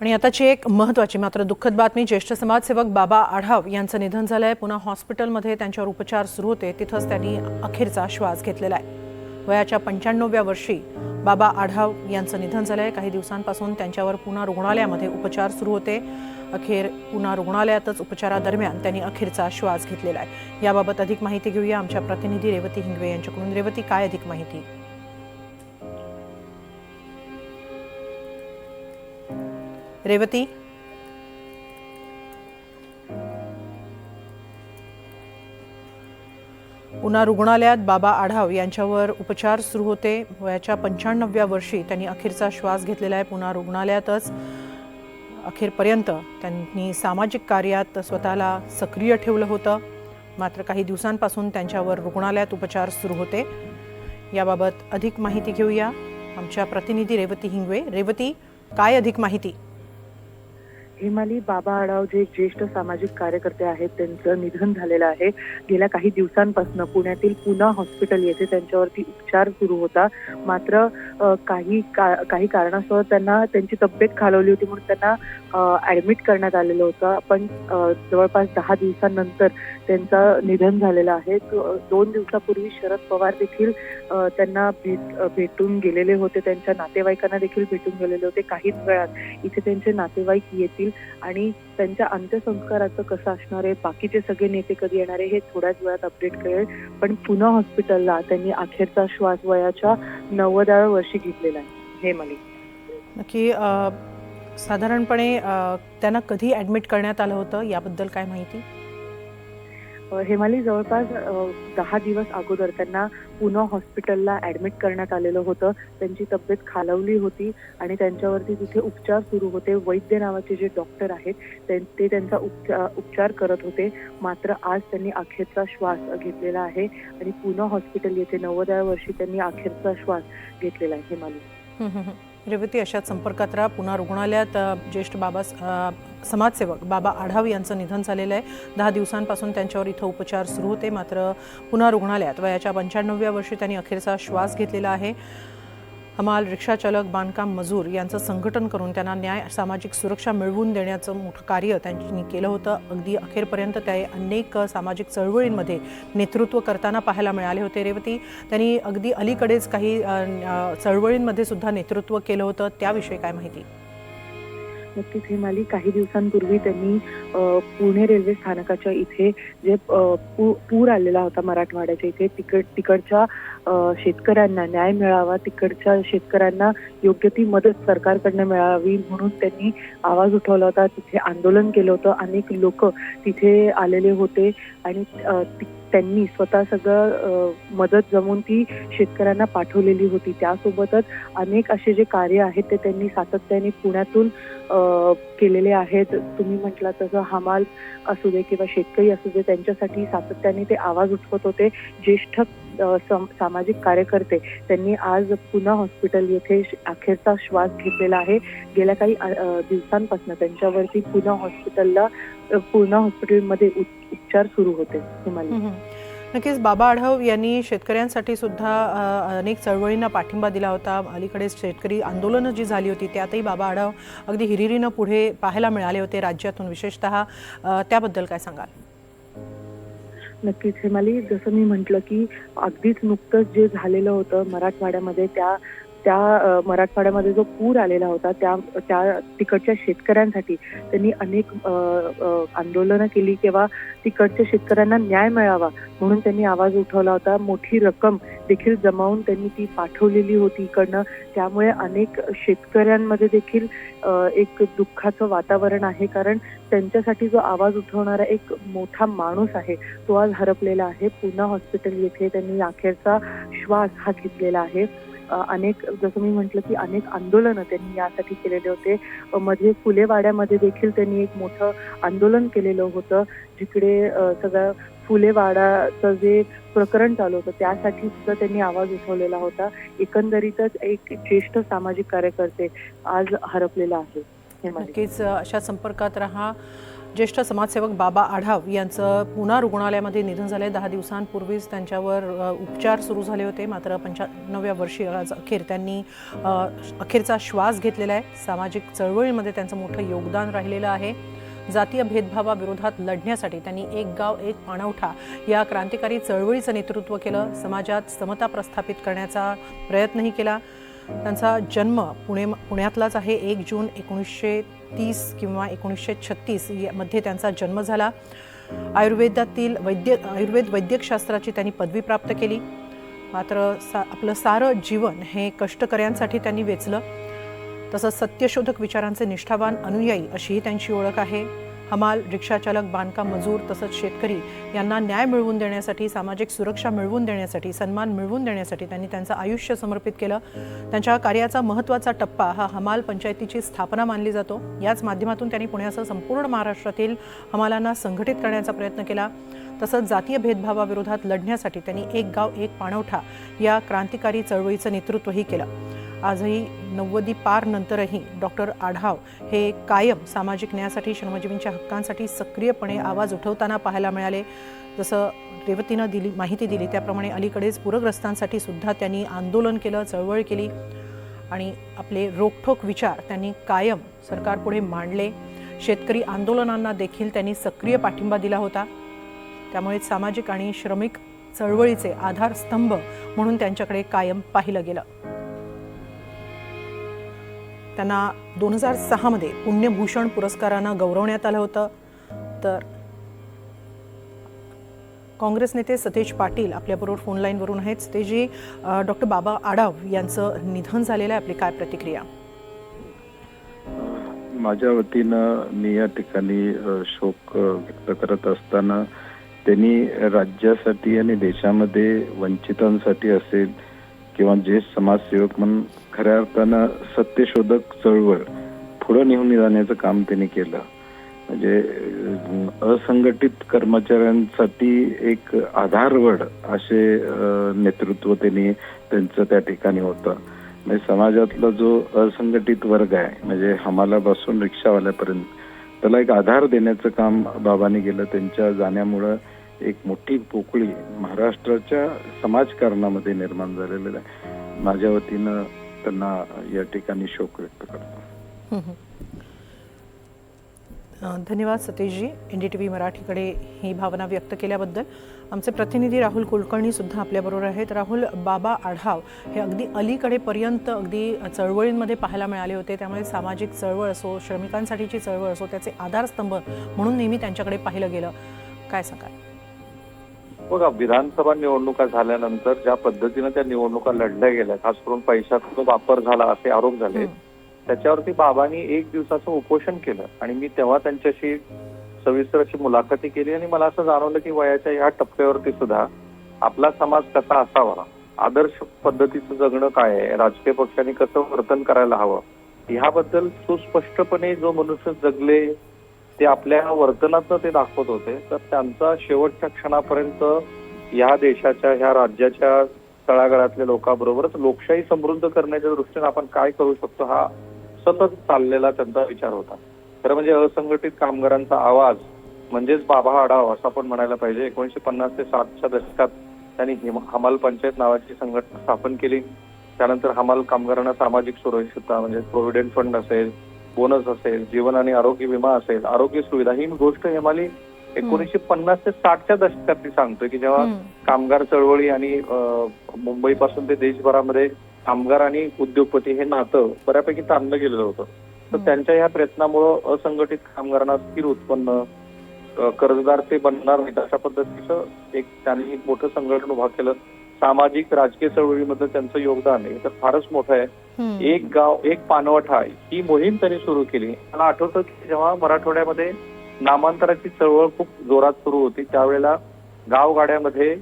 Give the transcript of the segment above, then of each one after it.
आणि आताची एक महत्त्वाची मात्र दुःखद बातमी ज्येष्ठ समाजसेवक बाबा आढाव यांचं निधन झालं आहे पुन्हा हॉस्पिटलमध्ये त्यांच्यावर उपचार सुरू होते. तिथंच त्यांनी अखेरचा श्वास घेतलेला आहे. वयाच्या पंच्याण्णवव्या वर्षी बाबा आढाव यांचं निधन झालं आहे काही दिवसांपासून त्यांच्यावर पुन्हा रुग्णालयामध्ये उपचार सुरू होते. अखेर पुन्हा रुग्णालयातच उपचारादरम्यान त्यांनी अखेरचा श्वास घेतलेला आहे. याबाबत अधिक माहिती घेऊया आमच्या प्रतिनिधी रेवती हिंगवे यांच्याकडून. रेवती काय अधिक माहिती? रेवती? पुन्हा रुग्णालयात बाबा आढाव. यांच्यावर उपचार सुरू होते. वयाच्या पंच्याण्णव्या वर्षी त्यांनी अखेरचा श्वास घेतलेला आहे. पुन्हा रुग्णालयातच अखेरपर्यंत त्यांनी सामाजिक कार्यात स्वतःला सक्रिय ठेवलं होतं. मात्र काही दिवसांपासून त्यांच्यावर रुग्णालयात उपचार सुरू होते. याबाबत अधिक माहिती घेऊया. आमच्या प्रतिनिधी रेवती हिंगवे. रेवती काय अधिक माहिती? हेमाली बाबा आडाव जे ज्येष्ठ सामाजिक कार्यकर्ते आहेत त्यांचं निधन झालेलं आहे. गेल्या काही दिवसांपासून पुण्यातील पुना हॉस्पिटल येथे त्यांच्यावरती उपचार सुरू होता. मात्र काही का, काही कारणास्तव त्यांना त्यांची तब्येत खालवली होती म्हणून त्यांना ऍडमिट करण्यात आलेलं होतं. पण जवळपास दहा दिवसांनंतर त्यांचं निधन झालेलं आहे. दोन दिवसापूर्वी शरद पवार देखील त्यांना भेट भेटून गेलेले होते. त्यांच्या नातेवाईकांना देखील भेटून गेलेले होते. काहीच वेळात इथे त्यांचे नातेवाईक येतील आणि त्यांच्या अंत्यसंस्काराचं कसं असणार आहे बाकीचे सगळे नेते कधी येणार आहे हे थोड्याच वेळात अपडेट कळेल. पण पुन्हा हॉस्पिटलला त्यांनी अखेरचा श्वास वयाच्या नव्वदाव्या वर्षी घेतलेला आहे. हे मलिक. नक्की साधारणपणे त्यांना कधी ॲडमिट करण्यात आलं होतं? याबद्दल काय माहिती? हेमाली जवळपास दहा दिवस अगोदर त्यांना पुन्हा हॉस्पिटलला ऍडमिट करण्यात आलेलं होतं. त्यांची तब्येत खालवली होती आणि त्यांच्यावरती तिथे उपचार सुरू होते. वैद्य नावाचे जे डॉक्टर आहेत ते ते त्यांचा उपचार उपचार करत होते. मात्र आज त्यांनी अखेरचा श्वास घेतलेला आहे आणि पुन्हा हॉस्पिटल येथे नव्वदाव्या वर्षी त्यांनी अखेरचा श्वास घेतलेला आहे हेमाली. रेवती अशाच संपर्कात राहा. पुन्हा रुग्णालयात ज्येष्ठ बाबा समाजसेवक बाबा आढाव यांचं निधन झालेलं आहे. दहा दिवसांपासून त्यांच्यावर इथं उपचार सुरू होते. मात्र पुन्हा रुग्णालयात वयाच्या पंच्याण्णव्या वर्षी त्यांनी अखेरचा श्वास घेतलेला आहे. हमाल रिक्षाचालक बांधकाम मजूर यांचं संघटन करून त्यांना न्याय सामाजिक सुरक्षा मिळवून देण्याचं मोठं कार्य त्यांनी केलं होतं. अगदी अखेरपर्यंत ते अनेक सामाजिक चळवळींमध्ये नेतृत्व करताना पाहायला मिळाले होते. रेवती त्यांनी अगदी अलीकडेच काही चळवळींमध्ये सुद्धा नेतृत्व केलं होतं. त्याविषयी काय माहिती? नक्कीच हेमाली काही दिवसांपूर्वी त्यांनी पुणे रेल्वे स्थानकाच्या इथे जे पू- पूर आलेला होता मराठवाड्याच्या इथे तिकड तिकडच्या शेतकऱ्यांना न्याय मिळावा तिकडच्या शेतकऱ्यांना योग्य ती मदत सरकारकडनं मिळावी म्हणून त्यांनी आवाज उठवला होता तिथे आंदोलन केलं होतं अनेक लोक तिथे आलेले होते आणि त्यांनी स्वतः सगळं मदत जमून ती शेतकऱ्यांना पाठवलेली होती. त्यासोबतच अनेक असे जे कार्य आहेत ते त्यांनी सातत्याने पुण्यातून केलेले आहेत. तुम्ही म्हटला तसं हमाल असू दे किंवा शेतकरी असू दे त्यांच्यासाठी सातत्याने ते आवाज उठवत होते. ज्येष्ठ सामाजिक कार्यकर्ते त्यांनी आज पुन्हा हॉस्पिटल येथे अखेरचा श्वास घेतलेला आहे. गेल्या काही दिवसांपासून त्यांच्यावरती पुन्हा हॉस्पिटलला अ, पुन्हा हॉस्पिटलमध्ये उपचार सुरू होते हिमालय नक्कीच बाबा आढाव यांनी शेतकऱ्यांसाठी सुद्धा अनेक चळवळींना पाठिंबा दिला होता. अलीकडे शेतकरी आंदोलनं जी झाली होती त्यातही बाबा आढाव अगदी हिरिरीनं पुढे पाहायला मिळाले होते राज्यातून विशेषतः. त्याबद्दल काय सांगाल? नक्कीच. हेमाली जसं मी म्हटलं की अगदीच नुकतंच जे झालेलं होतं मराठवाड्यामध्ये त्या त्या मराठवाड्यामध्ये जो पूर आलेला होता त्या त्या तिकडच्या शेतकऱ्यांसाठी त्यांनी अनेक आंदोलनं केली किंवा तिकडच्या शेतकऱ्यांना न्याय मिळावा म्हणून त्यांनी आवाज उठवला होता. मोठी रक्कम देखील जमावून त्यांनी ती पाठवलेली होती इकडनं. त्यामुळे अनेक शेतकऱ्यांमध्ये देखील एक दुःखाचं वातावरण आहे. कारण त्यांच्यासाठी जो आवाज उठवणारा एक मोठा माणूस आहे तो आज हरपलेला आहे. पुन्हा हॉस्पिटल येथे त्यांनी अखेरचा श्वास हा घेतलेला आहे. अनेक जसं मी म्हटलं की अनेक आंदोलनं त्यांनी यासाठी केलेले होते. मध्ये फुलेवाड्यामध्ये देखील त्यांनी एक मोठं आंदोलन केलेलं होतं जिकडे सगळं फुलेवाडाचं जे प्रकरण चालू होतं त्यासाठी सुद्धा त्यांनी आवाज उठवलेला होता. एकंदरीतच एक ज्येष्ठ सामाजिक कार्यकर्ते आज हरपलेला आहे. नक्कीच अशा संपर्कात राहा. ज्येष्ठ समाजसेवक बाबा आढाव यांचं पुन्हा रुग्णालयामध्ये निधन झाले दहा दिवसांपूर्वीच त्यांच्यावर उपचार सुरू झाले होते. मात्र पंच्याण्णव्या वर्षी आज अखेर त्यांनी अखेरचा श्वास घेतलेला आहे. सामाजिक चळवळीमध्ये त्यांचं मोठं योगदान राहिलेलं आहे. जातीय भेदभावाविरोधात लढण्यासाठी त्यांनी एक गाव एक पाणवठा या क्रांतिकारी चळवळीचं नेतृत्व केलं. समाजात समता प्रस्थापित करण्याचा प्रयत्नही केला. त्यांचा जन्म पुणे पुण्यातलाच आहे. एक जून एकोणीसशे तीस किंवा एकोणीसशे छत्तीस यामध्ये त्यांचा जन्म झाला. आयुर्वेदातील वैद्य आयुर्वेद वैद्यकशास्त्राची त्यांनी पदवी प्राप्त केली. मात्र सा आपलं सारं जीवन हे कष्टकऱ्यांसाठी त्यांनी वेचलं. तसंच सत्यशोधक विचारांचे निष्ठावान अनुयायी अशीही त्यांची ओळख आहे. हमाल रिक्षाचालक बांधकाम मजूर तसंच शेतकरी यांना न्याय मिळवून देण्यासाठी सामाजिक सुरक्षा मिळवून देण्यासाठी सन्मान मिळवून देण्यासाठी त्यांनी त्यांचं आयुष्य समर्पित केलं. त्यांच्या कार्याचा महत्त्वाचा टप्पा हा हमाल पंचायतीची स्थापना मानली जातो. याच माध्यमातून त्यांनी पुण्यासह संपूर्ण महाराष्ट्रातील हमालांना संघटित करण्याचा प्रयत्न केला. तसंच जातीय भेदभावाविरोधात लढण्यासाठी त्यांनी एक गाव एक पाणवठा या क्रांतिकारी चळवळीचं नेतृत्वही केलं. आजही नव्वदी पार नंतरही डॉक्टर आढाव हे कायम सामाजिक न्यायासाठी श्रमजीवींच्या हक्कांसाठी सक्रियपणे आवाज उठवताना पाहायला मिळाले. जसं रेवतीनं दिली माहिती दिली त्याप्रमाणे अलीकडेच पूरग्रस्तांसाठी सुद्धा त्यांनी आंदोलन केलं चळवळ केली आणि आपले रोखठोक विचार त्यांनी कायम सरकारपुढे मांडले. शेतकरी आंदोलनांना देखील त्यांनी सक्रिय पाठिंबा दिला होता. त्यामुळे सामाजिक आणि श्रमिक चळवळीचे आधारस्तंभ म्हणून त्यांच्याकडे कायम पाहिलं गेलं. त्यांना दोन हजार सहामध्ये पुण्यभूषण पुरस्कारानं गौरवण्यात आलं होतं. तर काँग्रेस नेते सतेज पाटील आपल्याबरोबर फोन लाईनवरून आहेत. सतेजी डॉक्टर बाबा आडाव यांचं निधन झालेलं आहे. आपली काय प्रतिक्रिया? माझ्या वतीनं मी या ठिकाणी शोक व्यक्त करत असताना त्यांनी राज्यासाठी आणि देशामध्ये वंचितांसाठी असेल किंवा ज्येष्ठ समाजसेवक म्हणून खऱ्या अर्थानं सत्यशोधक चळवळ पुढे नेऊन जाण्याचं काम त्यांनी केलं. म्हणजे असंघटित कर्मचाऱ्यांसाठी एक आधारवड असे नेतृत्व त्यांनी त्यांचं त्या ठिकाणी होतं. म्हणजे समाजातला जो असंघटित वर्ग आहे म्हणजे हमालापासून रिक्षावाल्यापर्यंत त्याला एक आधार देण्याचं काम बाबांनी केलं. त्यांच्या जाण्यामुळं एक मोठी पोकळी महाराष्ट्राच्या समाजकारणामध्ये निर्माण झालेलं आहे. माझ्या वतीनं त्यांना या ठिकाणी शोक व्यक्त करतो. धन्यवाद Satishji. N D T V मराठीकडे ही भावना व्यक्त केल्याबद्दल. आमचे प्रतिनिधी राहुल कुलकर्णी सुद्धा आपल्याबरोबर आहेत. राहुल बाबा आढाव हे अगदी अलीकडेपर्यंत अगदी चळवळींमध्ये पाहायला मिळाले होते. त्यामुळे सामाजिक चळवळ असो श्रमिकांसाठीची चळवळ असो त्याचे आधारस्तंभ म्हणून नेहमी त्यांच्याकडे पाहिलं गेलं. काय सांगाल? बघा विधानसभा निवडणुका झाल्यानंतर ज्या पद्धतीनं त्या निवडणुका लढल्या गेल्या खास करून पैशाचा जो वापर झाला असे आरोप झाले. त्याच्यावरती बाबांनी एक दिवसाचं उपोषण केलं आणि मी तेव्हा त्यांच्याशी सविस्तर अशी मुलाखती केली आणि मला असं जाणवलं की वयाच्या या टप्प्यावरती सुद्धा आपला समाज कसा असावा? आदर्श पद्धतीचं जगणं काय आहे? राजकीय पक्षांनी कसं वर्तन करायला हवं? ह्याबद्दल सुस्पष्टपणे जो मनुष्य जगले ते आपल्या वर्तनातनं ते दाखवत होते. तर त्यांचा शेवटच्या क्षणापर्यंत या देशाच्या ह्या राज्याच्या तळागाळातल्या लोकांबरोबरच लोकशाही समृद्ध करण्याच्या दृष्टीने आपण काय करू शकतो हा सतत चाललेला त्यांचा विचार होता. खरं म्हणजे असंघटित कामगारांचा आवाज म्हणजेच बाबा आढाव असं आपण म्हणायला पाहिजे. एकोणीशे पन्नास ते साठच्या दशकात त्यांनी हिम- हमाल पंचायत नावाची संघटना स्थापन केली. त्यानंतर हमाल कामगारांना सामाजिक सुरक्षितता म्हणजे प्रोव्हिडंट फंड असेल बोनस असेल जीवन आणि आरोग्य विमा असेल आरोग्य सुविधा ही गोष्ट हेमाली एकोणीशे पन्नास ते साठच्या दशकात ती सांगतोय की जेव्हा. कामगार चळवळी आणि मुंबई पासून ते देशभरामध्ये कामगार आणि उद्योगपती हे नातं बऱ्यापैकी ताणलं गेलेलं होतं तर. त्यांच्या ह्या प्रयत्नामुळं असंघटित कामगारांना स्थिर उत्पन्न कर्जदार ते बनणार नाहीत अशा पद्धतीचं एक त्यांनी एक मोठं संघटन उभा केलं सामाजिक राजकीय चळवळीमध्ये त्यांचं योगदान आहे. तर फारच मोठं आहे. एक गाव एक पानवठा ही मोहीम त्यांनी सुरू केली. मला आठवतं की जेव्हा मराठवाड्यामध्ये नामांतराची चळवळ खूप जोरात सुरू होती त्यावेळेला गावगाड्यामध्ये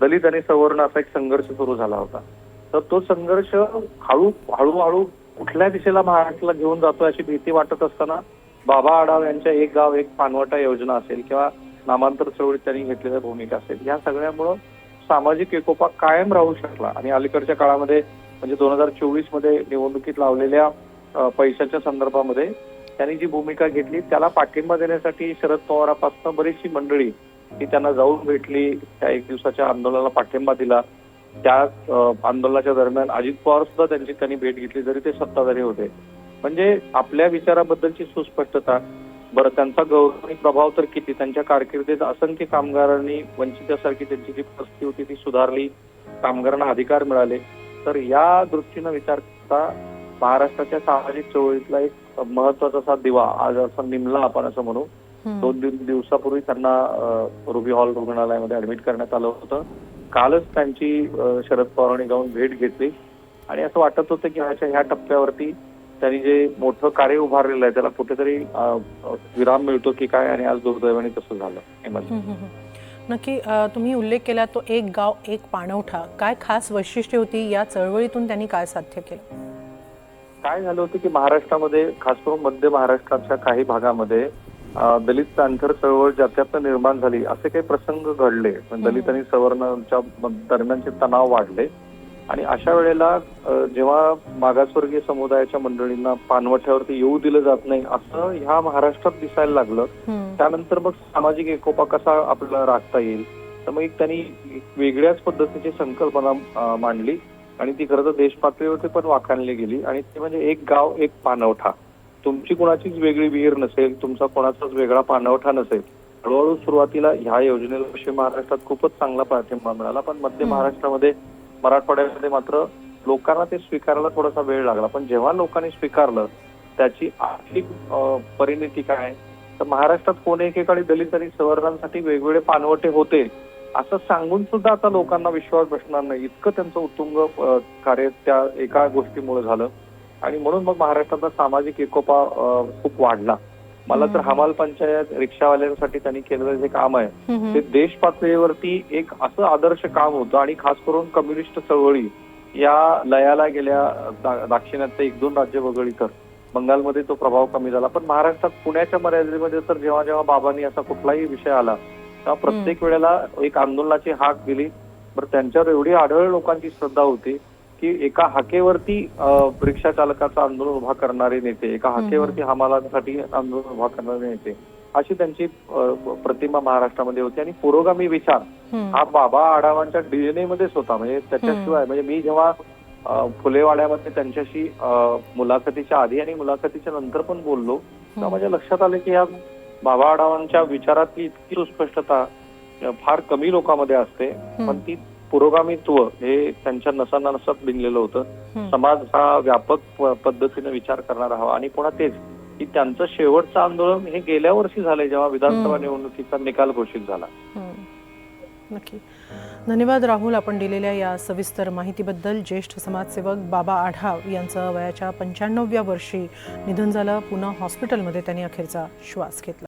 दलित आणि सवर्ण असा एक संघर्ष सुरू झाला होता. तर तो संघर्ष हळू हळूहळू कुठल्या दिशेला महाराष्ट्राला घेऊन जातो अशी भीती वाटत असताना बाबा आढाव यांच्या एक गाव एक पानवटा योजना असेल किंवा नामांतर चळवळीत त्यांनी घेतलेल्या भूमिका असेल. या सगळ्यामुळं सामाजिक एकोपा कायम राहू शकला. आणि अलीकडच्या काळामध्ये म्हणजे दोन हजार चोवीसमध्ये निवडणुकीत लावलेल्या पैशाच्या संदर्भामध्ये त्यांनी जी भूमिका घेतली त्याला पाठिंबा देण्यासाठी शरद पवारापासून बरीचशी मंडळी ही त्यांना जाऊन भेटली त्या एक दिवसाच्या आंदोलनाला पाठिंबा दिला. त्या आंदोलनाच्या दरम्यान अजित पवार सुद्धा त्यांची त्यांनी भेट घेतली जरी ते सत्ताधारी होते. म्हणजे आपल्या विचाराबद्दलची सुस्पष्टता बरं त्यांचा गौरव आणि प्रभाव तर किती? त्यांच्या कारकिर्दीत असंख्य कामगारांनी वंचितासारखी त्यांची जी परिस्थिती होती ती सुधारली कामगारांना अधिकार मिळाले. तर या दृष्टीनं विचार करता महाराष्ट्राच्या सामाजिक चळवळीतला एक महत्त्वाचा असा दिवा आज असं निमला आपण असं म्हणू. दोन दिव- दिवसापूर्वी त्यांना रुबी हॉल रुग्णालयामध्ये ऍडमिट करण्यात आलं होतं. कालच त्यांची शरद पवारांनी जाऊन भेट घेतली. आणि असं वाटत होतं की ह्याच्या ह्या टप्प्यावरती त्यांनी जे मोठं कार्य उभारलेलं आहे त्याला कुठेतरी विराम मिळतो की काय आणि आज दुर्दैवाने तसं झालं. नक्की तुम्ही उल्लेख केला तो एक गाव एक पाणवठा काय खास वैशिष्ट्य होती या चळवळीतून त्यांनी काय साध्य केलं काय झालं होतं की महाराष्ट्रामध्ये खास करून मध्य महाराष्ट्राच्या काही भागामध्ये दलित पॅन्थर चळवळ ज्याच्यातनं निर्माण झाली असे काही प्रसंग घडले पण. दलित आणि सवर्णांच्या दरम्यानचे तणाव वाढले आणि अशा वेळेला जेव्हा मागासवर्गीय समुदायाच्या मंडळींना पानवठ्यावरती येऊ दिलं जात नाही असं ह्या महाराष्ट्रात दिसायला लागलं. त्यानंतर मग सामाजिक एकोपा कसा आपल्याला राखता येईल? तर मग एक त्यांनी वेगळ्याच पद्धतीची संकल्पना मांडली. आणि ती खरं तर देश पातळीवरती पण वाखाणली गेली. आणि ते म्हणजे एक गाव एक पाणवठा तुमची कोणाचीच वेगळी विहीर नसेल तुमचा कोणाचाच वेगळा पाणवठा नसेल. हळूहळू सुरुवातीला ह्या योजनेला महाराष्ट्रात खूपच चांगला पाठिंबा मिळाला. पण मध्य. महाराष्ट्रामध्ये मराठवाड्यामध्ये मात्र लोकांना ते स्वीकारायला थोडासा वेळ लागला. पण जेव्हा लोकांनी स्वीकारलं त्याची आर्थिक परिणिती काय? तर महाराष्ट्रात कोण एकेकाळी दलित आणि सवर्णांसाठी वेगवेगळे पानवटे होते असं सांगून सुद्धा आता लोकांना विश्वास बसणार नाही. इतकं त्यांचं उत्तुंग कार्य त्या एका गोष्टीमुळे झालं. आणि म्हणून मग महाराष्ट्रातला सामाजिक एकोपा खूप वाढला. मला तर. हमाल पंचायत रिक्षावाल्यांसाठी त्यांनी केलेलं जे काम आहे ते देश पातळीवरती एक असं आदर्श काम होतं आणि खास करून कम्युनिस्ट चळवळी या लयाला गेल्या दाक्षिणात्य एक दोन राज्य वगळी तर. बंगालमध्ये तो प्रभाव कमी झाला. पण महाराष्ट्रात पुण्याच्या मर्यादेमध्ये तर जेव्हा जेव्हा बाबांनी असा कुठलाही विषय आला तेव्हा प्रत्येक वेळेला एक आंदोलनाची हाक दिली. बरं त्यांच्यावर एवढी आढळ लोकांची श्रद्धा होती. की एका हाकेवरती रिक्षा चालकाचं आंदोलन उभा करणारे नेते एका. हाकेवरती हमालांसाठी आंदोलन उभा करणारे नेते अशी त्यांची प्रतिमा महाराष्ट्रामध्ये होती आणि पुरोगामी विचार. हा बाबा आढावांच्या डीएनए मध्येच होता म्हणजे त्याच्याशिवाय म्हणजे मी जेव्हा फुलेवाड्यामध्ये त्यांच्याशी मुलाखतीच्या आधी आणि मुलाखतीच्या नंतर पण बोललो तेव्हा माझ्या लक्षात आलं की या बाबा आढावांच्या विचारातली इतकी सुस्पष्टता फार कमी लोकांमध्ये असते. पण ती पुरोगामित्व हे त्यांच्या नसांना नसात बिनलेलं होतं. समाज हा व्यापक पद्धतीने विचार करणारा हवा आणि पुन्हा तेच की त्यांचं शेवटचं आंदोलन हे गेल्या वर्षी झालंय जेव्हा विधानसभा. निवडणुकीचा निकाल घोषित झाला. नक्की धन्यवाद राहुल आपण दिलेल्या या सविस्तर माहितीबद्दल ज्येष्ठ समाजसेवक बाबा आढाव यांचं वयाच्या पंच्याण्णव्या वर्षी निधन झालं पुन्हा हॉस्पिटलमध्ये त्यांनी अखेरचा श्वास घेतला